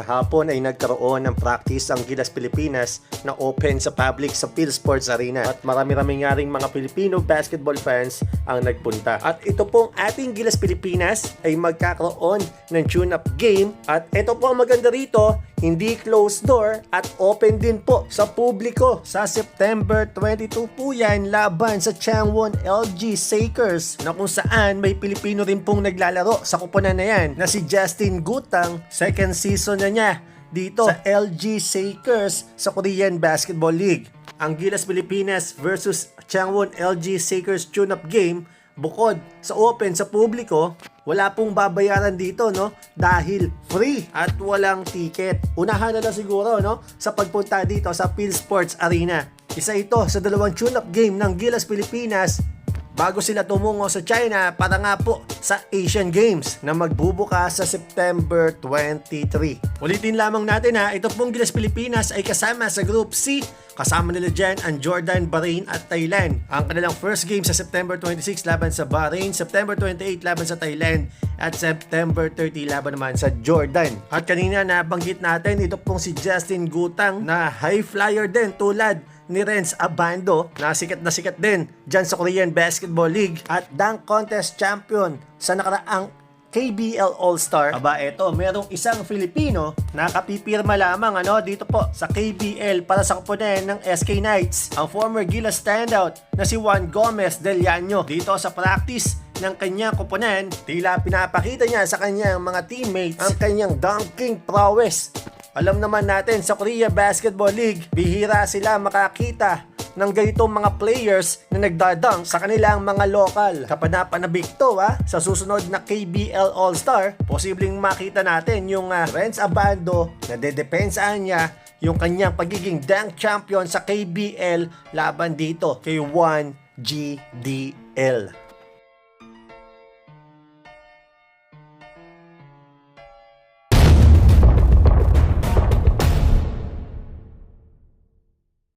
Kahapon ay nagkaroon ng practice ang Gilas Pilipinas na open sa public sa Phil Sports Arena at marami-rami nga ring mga Filipino basketball fans ang nagpunta. At ito pong ating Gilas Pilipinas ay magkakaroon ng tune-up game at ito po ang maganda rito, hindi closed door at open din po sa publiko sa September 22 po yan laban sa Changwon LG Sakers na kung saan may Pilipino rin pong naglalaro sa kuponan na yan na si Justin Gutang second season na niya dito sa LG Sakers sa Korean Basketball League. Ang Gilas Pilipinas versus Changwon LG Sakers tune-up game bukod sa open sa publiko, wala pong babayaran dito, no? Dahil free at walang ticket. Unahan na lang siguro, no? Sa pagpunta dito sa Phil Sports Arena. Isa ito sa dalawang tune-up game ng Gilas Pilipinas bago sila tumungo sa China para nga po sa Asian Games na magbubukas sa September 23. Ulitin lamang natin ha, ito pong Gilas Pilipinas ay kasama sa Group C. Kasama nila dyan ang Jordan, Bahrain at Thailand. Ang kanilang first game sa September 26 laban sa Bahrain, September 28 laban sa Thailand, at September 30 laban naman sa Jordan. At kanina nabanggit natin ito pong si Justin Gutang na high flyer din tulad ni Renz Abando na sikat na sikat din dyan sa Korean Basketball League at dunk contest champion sa nakaraang KBL All-Star. Aba, eto, merong isang Filipino na kapipirma lamang ano, dito po sa KBL para sa kuponen ng SK Knights. Ang former Gilas standout na si Juan Gomez Del Llano dito sa practice ng kanyang kuponen, tila pinapakita niya sa kanyang mga teammates ang kanyang dunking prowess. Alam naman natin sa Korea Basketball League, bihira sila makakita ng ganitong mga players na nagdadunk sa kanilang mga lokal. Kapanapanabik to ha, sa susunod na KBL All-Star, posibleng makita natin yung uh, Renz Abando na dedepensaan niya yung kanyang pagiging dunk champion sa KBL laban dito kay 1GDL.